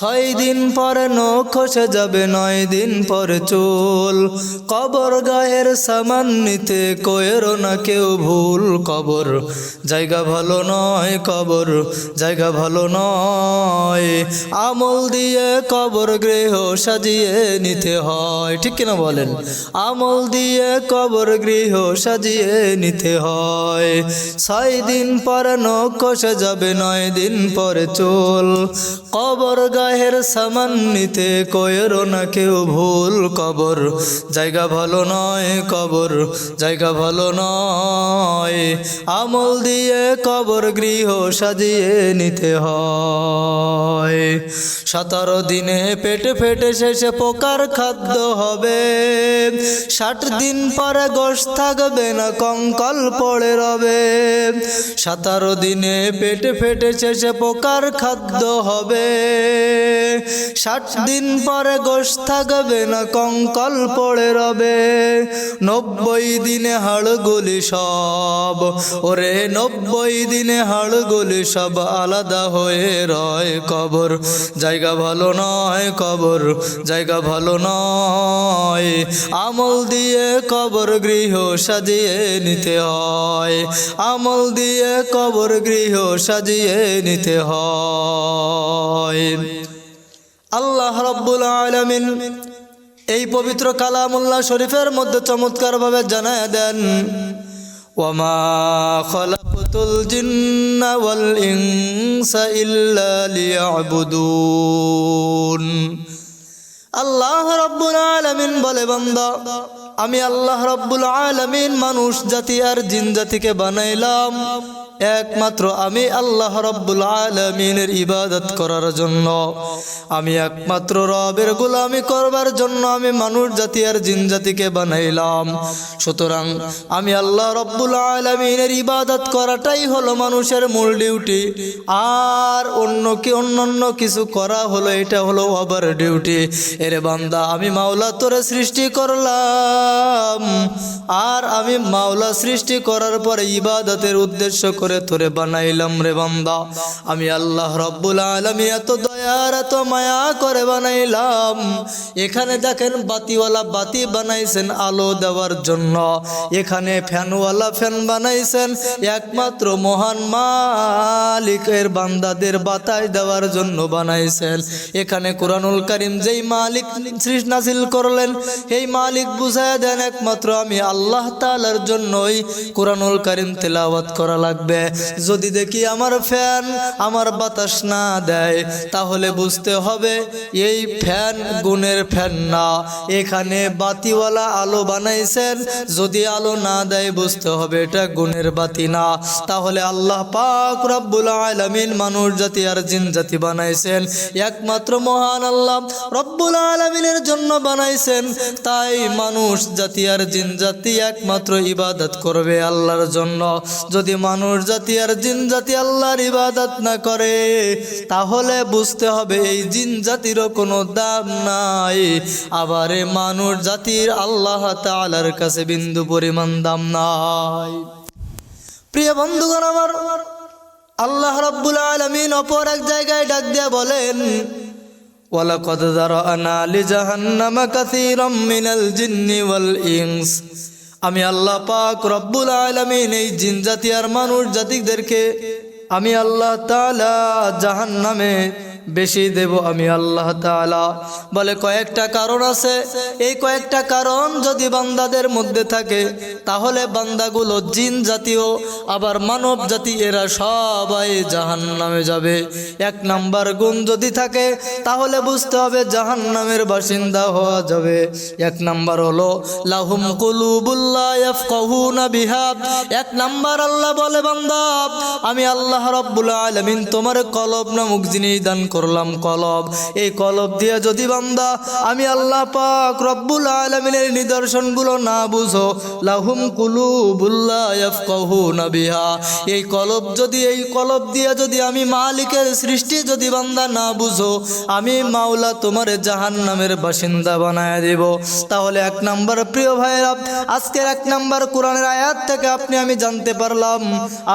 ছয় দিন পর নখ খসে যাবে, নয় দিন পরে চুল। কবর গায়ের সামান নিতে কয়েরো না কেউ ভুল কবর। জায়গা ভালো নয় কবর, জায়গা ভালো নয়। আমল দিয়ে কবর গৃহ সাজিয়ে নিতে হয়, ঠিক কিনা বলেন? আমল দিয়ে কবর গৃহ সাজিয়ে নিতে হয়। ছয় দিন পর নখ খসে যাবে, নয় দিন পরে চুল। কবর গায়ের সামান নিতে কয়েরো না কেউ ভুল কবর। জায়গা ভালো নয় কবর, জায়গা ভালো নয়। আমল দিয়ে কবর গৃহ সাজিয়ে নিতে হয়। সতেরো দিনে পেটে ফেটে শেষে পোকার খাদ্য হবে। ষাট দিন পরে গোশ থাকবে না কঙ্কল পড়ে রবে। সতেরো দিনে পেটে ফেটে শেষে পোকার খাদ্য হবে। ষাট দিন পরে গোশ থাকবে না কঙ্কল পড়ে রবে। নব্বই দিনে হাড়গুলি সব, ওরে নব্বই দিনে হাড়গুলি সব আলাদা হয়ে রয় কবর। জায়গা ভালো নয় কবর, জায়গা ভালো নয়। আমল দিয়ে কবর গৃহ সাজিয়ে নিতে হয়। আমল দিয়ে কবর গৃহ সাজিয়ে নিতে হয়। আল্লাহ রব্বুল আলমিন এই পবিত্র কালামুল্লাহ শরীফের মধ্যে চমৎকারভাবে জানায় দেন জিন্না আল্লাহ রব্বুল আলামিন বলে, বান্দা, আমি আল্লাহ রব্বুল আলামিন মানুষ, জাতি আর জিন জাতিকে বানাইলাম। একমাত্র আমি আল্লাহ রব্বুল আলমিনের ইবাদত করার জন্য। আমি একমাত্র রবের গোলামি করবার জন্য আমি মানুষ, জাতি আর জিন জাতিকে বানাইলাম। সুতরাং আমি আল্লাহ রব্বুল আলমিনের ইবাদত করাটাই হলো মানুষের মূল ডিউটি। আর অন্য কি অন্যান্য কিছু করা হলো, এটা হলো ওভার ডিউটি। এরে বান্দা, আমি মাওলা তোরে সৃষ্টি করলাম। আর আমি মাওলা সৃষ্টি করার পরে ইবাদতের উদ্দেশ্য করে তোরে বানাইলাম রে বান্দা। আমি আল্লাহ রব্বুল আলমী এত দয়ার, এত মায়া করে বানাইলাম। এখানে দেখেন বাতিওয়ালা বাতি বানাইছেন আলো দেওয়ার জন্য। এখানে ফ্যানওয়ালা ফ্যান বানাইছেন, একমাত্র মহান মালিকের বান্দাদের বাতাই দেওয়ার জন্য বানাইছেন। এখানে কোরআনুল করিম যেই মালিক নাসিল করলেন এই মালিক বুঝায় দেন, একমাত্র আমি আল্লাহ তালার জন্যই কোরআনুল করিম তেলাওয়াত করা লাগবে। যদি দেখি আমার ফ্যান আমার বাতাস না দেয়, তাহলে বুঝতে হবে এই ফ্যান গুণের ফ্যান না। এখানে বাতিওয়ালা আলো বানাইছেন, যদি আলো না দেয়, বুঝতে হবে এটা গুণের বাতি না। তাহলে আল্লাহ পাক রব্বুল আলামিন মানুষ জাতি আর জিন জাতি বানাইছেন। একমাত্র মহান আল্লাহ রব্বুল আলমিনের জন্য বানাইছেন। তাই মানুষ জাতি আর জিন জাতি একমাত্র ইবাদত করবে আল্লাহর জন্য। যদি মানুষ জাতি আর জিন জাতি আল্লাহর ইবাদত না করে, তাহলে বুঝতে হবে এই জিন জাতিরও কোনো দাম নাই। আবার এ মানুষ জাতির আল্লাহ তালার কাছে বিন্দু পরিমাণ দাম নাই। প্রিয় বন্ধুগণ আমার, আল্লাহ রাব্বুল আলামিন অপর এক জায়গায় ডাক দিয়ে বলেন, ওয়ালাকাদ যারানা লিজাহান্নামা কাসীরাম মিনাল জিন্নি ওয়াল ইনস। আমি আল্লাহ পাক রব্বুল আলমিন এই জিন জাতি আর মানুষ জাতিদেরকে আমি আল্লাহ তালা জাহান জাহান্নামে বেশি দেব আমি আল্লাহ তাআলা। বলে, কয়েকটা কারণ আছে। এই কয়েকটা কারণ যদি বান্দাদের মধ্যে থাকে, তাহলে বান্দাগুলো জিন জাতীয়, আবার মানব জাতি, এরা সবাই জাহান নামে যাবে। এক নাম্বার গুণ যদি থাকে, তাহলে বুঝতে হবে জাহান নামের বাসিন্দা হওয়া যাবে। এক নাম্বার হলো, লাহুম কুলুবুল্লাহ ইয়াফকাহুনা বিহা। এক নাম্বার আল্লাহ বলে, বান্দা, আমি আল্লাহ রাব্বুল আলামিন তোমার কলব নামক জিনিস দান করলাম কলব। এই কলব দিয়ে যদি বান্দা, আমি আল্লাহ পাক রব্বুল আলমিনের নিদর্শনগুলো না বুঝো, লাহুম কুলুবুল্লাহ ইয়াফকাহুনা বিহা। এই কলব যদি, এই কলব দিয়ে যদি আমি মালিকের সৃষ্টি যদি বান্দা না বুঝো, আমি মাওলা তোমার জাহান নামের বাসিন্দা বানায় দেব। তাহলে এক নাম্বার প্রিয় ভাইরা আজকের এক নাম্বার কোরআনের আয়াত থেকে আপনি, আমি জানতে পারলাম,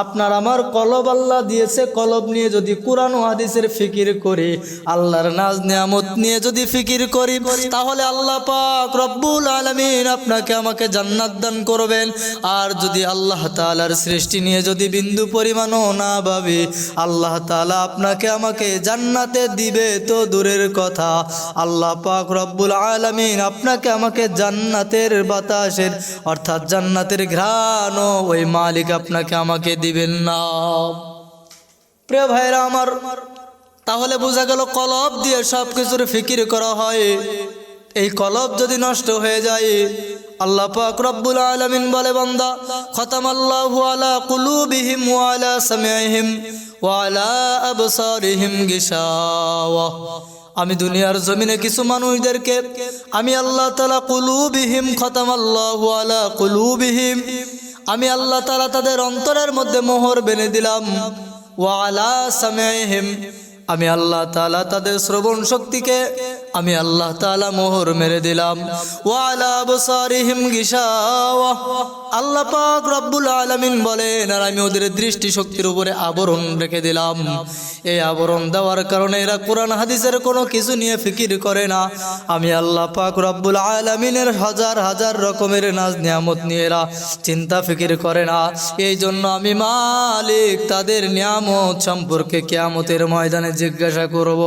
আপনার আমার কলব আল্লাহ দিয়েছে। কলব নিয়ে যদি কোরআন ও হাদিসের ফিকির করি, আল্লাহর নাজ নিয়ামত নিয়ে যদি ফিকির করি, তাহলে আল্লাহ পাক রব্বুল আলমিন আপনাকে আমাকে জান্নাত দান করবেন। আর যদি আল্লাহ তালার সৃষ্টি নিয়ে যদি বিন্দু পরিমাণও না ভাবি, আল্লাহ তালা আপনাকে আমাকে জান্নাতে দিবে তো দূরের কথা। আল্লাহ পাক রব্বুল আলমিন আপনাকে আমাকে জান্নাতের বাতাসের, অর্থাৎ জান্নাতের ঘ্রাণও ওই মালিক আপনাকে আমাকে দিবেন না। প্রিয় ভাইরা আমার তাহলে বোঝা গেল কলব দিয়ে সব কিছুর ফিকির করা হয়। এই কলব যদি নষ্ট হয়ে যায়, আল্লাহ পাক রব্বুল আলামিন বলে, বান্দা, খতামাল্লাহু আলা কুলুবিহিম ওয়া আলা সামিইহিম ওয়া আলা আবসারিহিম গিশাওয়া। আমি দুনিয়ার জমিনে কিছু মানুষদেরকে, আমি আল্লাহ তালা কুলুবিহিম, খতামাল্লাহু আলা কুলুবিহিম, আমি আল্লাহ তালা তাদের অন্তরের মধ্যে মোহর বেনে দিলাম। ওয়ালা সামেহিম আমি আল্লাহ তালা তাদের শ্রবণ শক্তিকে আমি আল্লাহ তালা মোহর মেরে দিলাম। আল্লাহ পাক রব্বুল আলামিন বলেন, আর আমি ওদের দৃষ্টি শক্তির উপরে আবরণ রেখে দিলাম। এই আবরণ দেওয়ার কারণে এরা কোরআন, হাদিসের কোনো কিছু নিয়ে ফিকির করে না। আমি আল্লাহ পাক রব্বুল আলামিনের হাজার হাজার রকমের নাজ নিয়ামত নিয়ে এরা চিন্তা ফিকির করে না। এই জন্য আমি মালিক তাদের নিয়ামত সম্পর্কে কেয়ামতের ময়দানে জিজ্ঞাসা করব।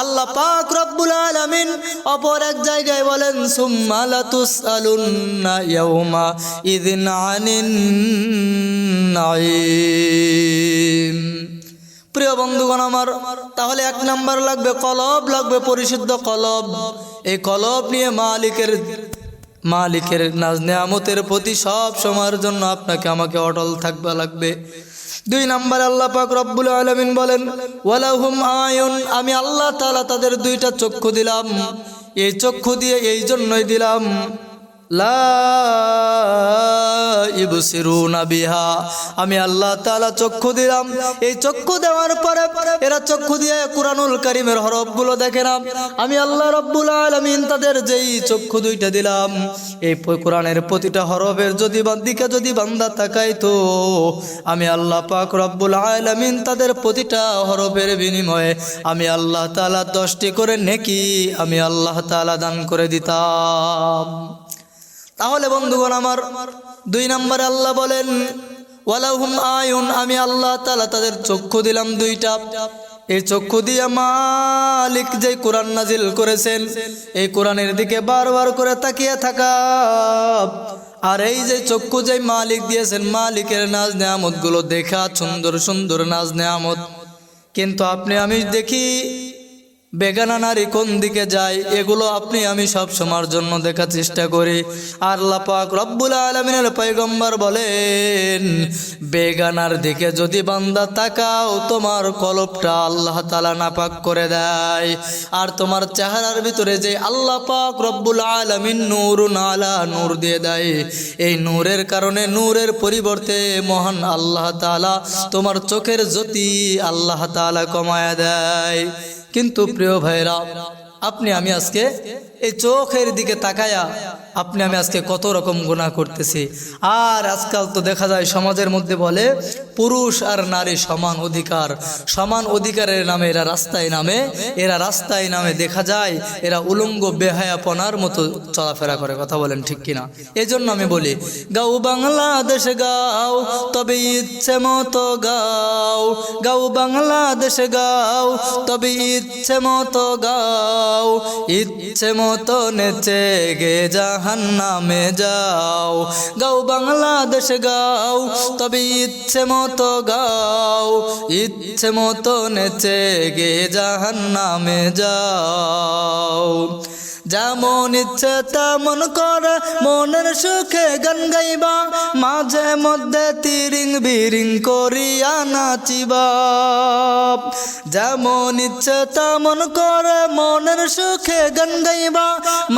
আল্লাহ পাক রব্বুল আলামিন। অপর এক জায়গায় বলেন, সুম্মা লাতুসআলুন্না ইয়াউমা ইযিন আনিন নাঈম। প্রিয় বন্ধুগণ আমার, তাহলে এক নাম্বার লাগবে কলব, লাগবে পরিশুদ্ধ কলব। এই কলব নিয়ে মালিকের মালিকের নাজ নেয়ামতের প্রতি সব সময়ের জন্য আপনাকে, আমাকে অটল থাকবা লাগবে। দুই নাম্বার আল্লাহ পাক রব্বুল আলমিন বলেন, ওয়ালাহুম আয়ুন, আমি আল্লাহ তালা তাদের দুইটা চক্ষু দিলাম। এই চক্ষু দিয়ে এই জন্যই দিলাম। বিহা। আমি আল্লাহ তাআলা চক্ষু দিলাম। এই চক্ষু দেওয়ার পরে এরা চক্ষু দিয়ে কুরআনুল কারীমের হরফগুলো দেখে না আমি আল্লাহ রব্বুল আলামিন তাদের যেই চক্ষু দুইটা দিলাম। এই কোরআনের প্রতিটা হরফের যদি দিকে যদি বান্দা তাকাই তো আমি আল্লাহ পাক রব্বুল আলামিন তাদের প্রতিটা হরফের বিনিময়ে আমি আল্লাহ তাআলা দশটি করে নেকি আমি আল্লাহ তাআলা দান করে দিতাম। তাহলে বন্ধুগণ আমার দুই নম্বরে আল্লাহ বলেন, ওয়ালাহুম আয়ুন, আমি আল্লাহ তাআলা তাদের চক্ষু দিলাম দুইটা। এই চক্ষু দিয়ে মালিক যে কোরআন নাজিল করেছেন, এই কোরআনের দিকে বারবার করে তাকিয়ে থাকা। আর এই যে চক্ষু যে মালিক দিয়েছেন, মালিকের নাজ নেয়ামতগুলো দেখা সুন্দর সুন্দর নাজ নেয়ামত। কিন্তু আপনি আমি দেখি বেগানা নারী কোন দিকে যায়, এগুলো আপনি আমি সব সময়ের জন্য দেখার চেষ্টা করি। আর লাপাক রব্বুল আলমিনের পৈগম্বর বলেন, বেগানার দিকে যদি বান্দা তাকাও, তোমার কলবটা আল্লাহ তালা নাপাক করে দেয়। আর তোমার চেহারার ভিতরে যে আল্লাহ পাক রব্বুল আলমিন নূর নালা নূর দিয়ে দেয়, এই নূরের কারণে নূরের পরিবর্তে মহান আল্লাহ তালা তোমার চোখের জ্যোতি আল্লাহ তালা কমায়া দেয়। কিন্তু প্রিয় ভাইরা আপনি আমি আজকে এই চোখের দিকে তাকায়া আপনি আমি আজকে কত রকম গুণা করতেছি। আর আজকাল তো দেখা যায় সমাজের মধ্যে বলে পুরুষ আর নারী সমান অধিকার। সমান অধিকারের নামে এরা রাস্তায় নামে। এরা রাস্তায় নামে দেখা যায়, এরা উলঙ্গ বেহায়াপনার মতো চলাফেরা করে। কথা বলেন ঠিক কিনা? এই জন্য আমি বলি, গাও বাংলাদেশ গাও, তবে ইচ্ছে মতো গাও। গাও বাংলাদেশ গাও, তবে ইচ্ছে মতো গাও। ইচ্ছে মতো নেচে গে জাহান নামে যাও। গাও বাংলাদেশ গাও, তবে ইচ্ছে মতো গাও ইচ্ছে মতো নেচে গে জাহান নামে যাও। যেমন ইচ্ছে তেমন করে মনের সুখে গান গাইবা, মাঝে মধ্যে তিরিং বিরিং করিয়া নাচিবা। যেমন ইচ্ছে তেমন করে মনের সুখে গান গাইবা,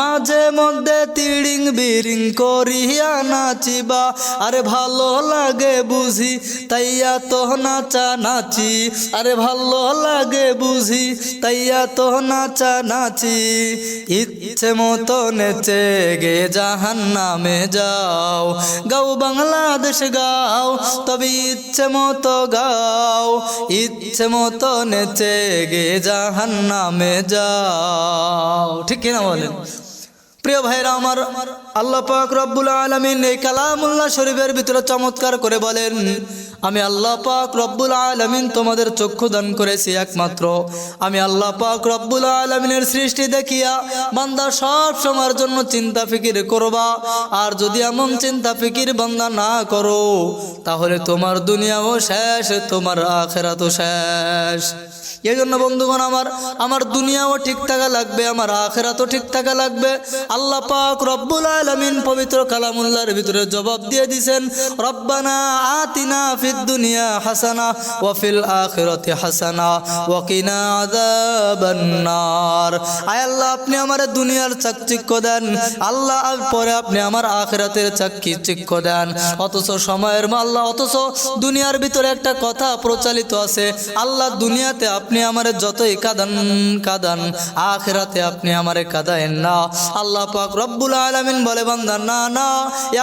মাঝে মধ্যে তিরিং বিরিং করিয়া নাচিবা। আরে ভালো লাগে বুঝি, তাইয়া তো নাচা নাচি। আরে ভালো লাগে বুঝি, তাইয়া তো নাচা নাচি। ইচ্ছে মতো নেচে গে জাহান নামে যাও। গাও বাংলাদেশ গাও, তবে ইচ্ছে মতো গাও। ইচ্ছে মতো নেচে গে জাহান নামে যাও। ঠিক কিনা বলেন? প্রিয় ভাইরা আমার, আল্লাহ পাক রব্বুল আলমিন এই কালামুল্লাহ শরীফের ভিতরে চমৎকার করে বলেন, আমি আল্লাহ পাক রব্বুল আলমিন তোমাদের চক্ষু দান করেছি একমাত্র। আমি আল্লাহ পাক রব্বুল আলমিনের সৃষ্টি দেখিয়া বান্দা সব সময়ের জন্য চিন্তা ফিকির করবা। আর যদি এমন চিন্তা ফিকির বান্দা না করো, তাহলে তোমার দুনিয়াও শেষ, তোমার আখেরাতও শেষ। এই জন্য বন্ধুগণ আমার আমার দুনিয়াও ঠিক থাকা লাগবে, আমার আখেরাতও ঠিক থাকা লাগবে। আল্লাহ পাক রব্বুল আলামিন পবিত্র কালামুল্লার ভিতরে জবাব দিয়ে দিছেন, রব্বানা আতিনা ফিদ দুনিয়া হাসানা ওয়াফিল ফিল হাসানা ওয়া কিনা আযাবান নার। আয় আল্লাহ, আপনি আমার দুনিয়ার চাকচিক্য দেন, আল্লাহ পরে আপনি আমার আখিরাতের চাকচিক্য দেন। অথচ সময়ের আল্লাহ, অথচ দুনিয়ার ভিতরে একটা কথা প্রচলিত আছে, আল্লাহ দুনিয়াতে আপনি আমারে যতই কাদান কাদান, আখেরাতে আপনি আমারে কাদায়েন না। আল্লাহ পাক রব্বুল আলামিন বলে, বান্দা, না না,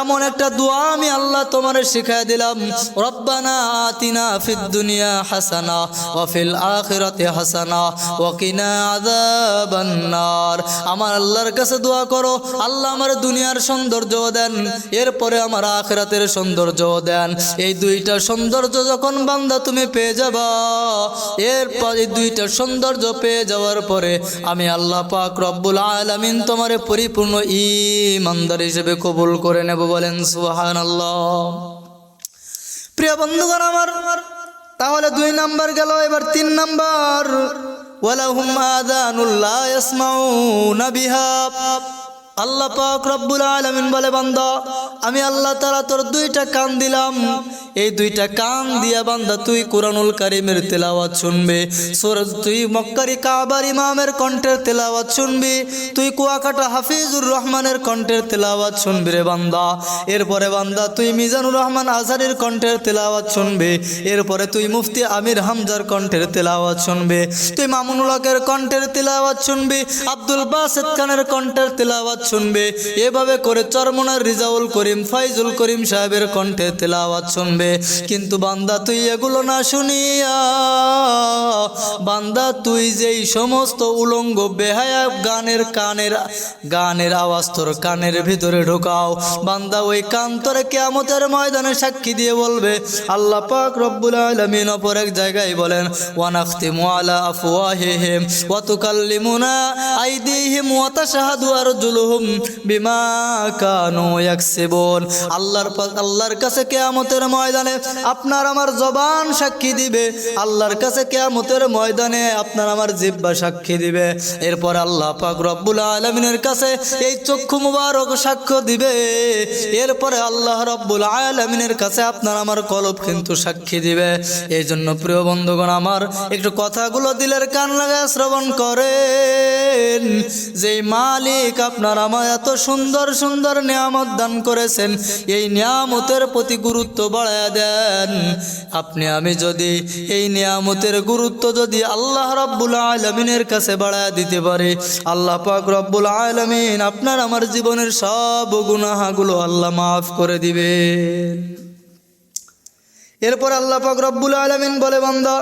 এমন একটা দোয়া আমি আল্লাহ তোমারে শিখাই দিলাম। রব্বানা আতিনা ফিদ দুনিয়া হাসানা, ওয়া ফিল আখিরাতি হাসানা, ওয়া কিনা আযাবান নার। আমার আল্লাহর কাছে দোয়া করো, আল্লাহ আমার দুনিয়ার সৌন্দর্য দেন, এরপরে আমার আখিরাতের সৌন্দর্য দেন। এই দুইটা সৌন্দর্য যখন বান্দা তুমি পেয়ে যাবা, এরপর এই দুইটা সৌন্দর্য পেয়ে যাওয়ার পরে আমি আল্লাহ পাক রব্বুল আলামিন তোমারে পরিপূর্ণ ইমানদার হিসেবে কবুল করে নেব বলেন সুহান আল্লাহ প্রিয় বন্ধুগণ আমার, তাহলে দুই নাম্বার গেল, এবার তিন নাম্বার। ওয়ালাহুম আযানুল্লাহ ইয়াসমাউনা বিহা। আল্লাহ পাক রব্বুল আলামিন বলে, বান্দা, আমি আল্লাহ তাআলা তোর দুইটা কান দিলাম। এই দুইটা কান দিয়া, বান্দা, তুই কোরআনুল কারিমের তেলাওয়াত শুনবে সুর তুই মক্কারি কাবার ইমামের কণ্ঠের তেলাওয়াত শুনবি, তুই কুয়াকাটা হাফিজুর রহমানের কণ্ঠের তেলাওয়াত শুনবি রে, বান্দা। এরপরে, বান্দা, তুই মিজানুর রহমান আজহারির কণ্ঠের তেলাওয়াত শুনবে, এরপরে তুই মুফতি আমির হামজার কণ্ঠের তেলাওয়াত শুনবে, তুই মামুনুল হকের কণ্ঠের তেলাওয়াত শুনবি, আব্দুল বাসেদ খানের কণ্ঠের তেলাওয়াত শুনবে। এভাবে করে চরমনার রিজাউল করিম, ফাইজুল করিম সাহেবের কণ্ঠে তেলাওয়াত শুনবে। কিন্তু বান্দা, তুই এগুলো না শুনিয়া, বান্দা, তুই যেই সমস্ত উলঙ্গ, বেহায়া গানের কানের, গানের আওয়াজ তোর কানের ভিতরে ঢোকাও। বান্দা, ওই কান তোরে কেয়ামতের ময়দানে সাক্ষী দিয়ে বলবে, আল্লাহ পাক রব্বুল আলামিন অপর এক জায়গায় বলেন, ওয়ানাখতিমু আলা আফওয়াহিহিম ওয়া তুকাল্লিমুনা আইদিহিম ওয়া তাশহাদু আরজুলুহুম বিমা কানু আল্লাহর আল্লাহর কাছে ময়দানে আপনার আমার জবান সাক্ষী দিবে। আল্লাহর কাছে ময়দানে আপনার আমার জিব্বা সাক্ষী দিবে। এরপর আল্লাহ পাক রব্বুল আলামিনের কাছে এই চক্ষু মুবারক সাক্ষ্য দিবে। এরপরে আল্লাহ রব্বুল আলামিনের কাছে আপনার আমার কলব কিন্তু সাক্ষী দিবে। এই জন্য প্রিয় বন্ধুগণ আমার একটু কথাগুলো দিলের কান লাগায় শ্রবণ করেন। যেই মালিক আপনার আমার এত সুন্দর সুন্দর নিয়ামত দান করেছেন, এই নিয়ামতের প্রতি গুরুত্ব বাড়ায় দেন। আপনি, আমি যদি এই নিয়ামতের গুরুত্ব যদি আল্লাহ রব্বুল আলমিনের কাছে বাড়ায় দিতে পারে, আল্লাহ পাক রব্বুল আলমিন আপনার আমার জীবনের সব গুনাহাগুলো আল্লাহ মাফ করে দিবেন। এরপর আল্লাহ পাক রব্বুল আলমিন বলে, বান্দা,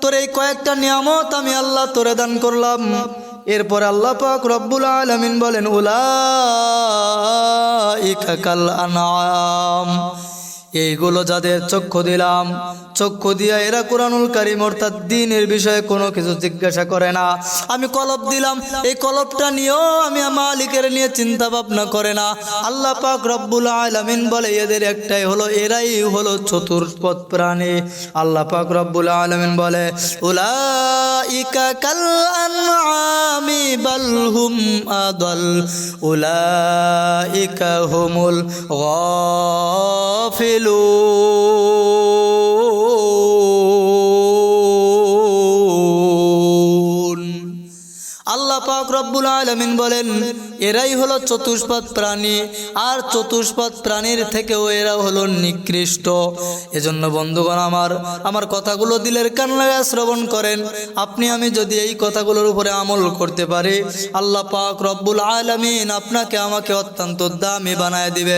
তোর এই কয়েকটা নিয়ামত আমি আল্লাহ তোরে দান করলাম। এরপর আল্লাহ পাক রব্বুল আলমিন বলেন উলা কাল আনাম এইগুলো যাদের চক্ষু দিলাম, চক্ষু দিয়া এরা কোরআনুল কারিম অর্থাৎ দিনের বিষয়ে কোনো কিছু জিজ্ঞাসা করে না। আমি কলপ দিলাম, এই কলবটা নিয়েও আমি মালিকের নিয়ে চিন্তা ভাবনা করে না। আল্লাহ পাক রব্বুল আলামিন বলে, এদের একটাই হলো, এরাই হলো চতুর্পদ প্রাণী। আল্লাহ পাক রব্বুল আলামিন বলে আনআমি বাল হুম আদল, উলাইকা হুমুল গাফিলুন আল্লাহ পাক রব্বুল আলমিন বলেন, এরাই হলো চতুষ্পদ প্রাণী, আর চতুষ্পদ প্রাণীর থেকেও এরা হলো নিকৃষ্ট। এজন্য বন্ধুগণ আমার আমার কথাগুলো দিলের কান লাগায় শ্রবণ করেন। আপনি, আমি যদি এই কথাগুলোর উপরে আমল করতে পারি, আল্লাহ পাক রব্বুল আলমিন আপনাকে আমাকে অত্যন্ত দামি বানায় দিবে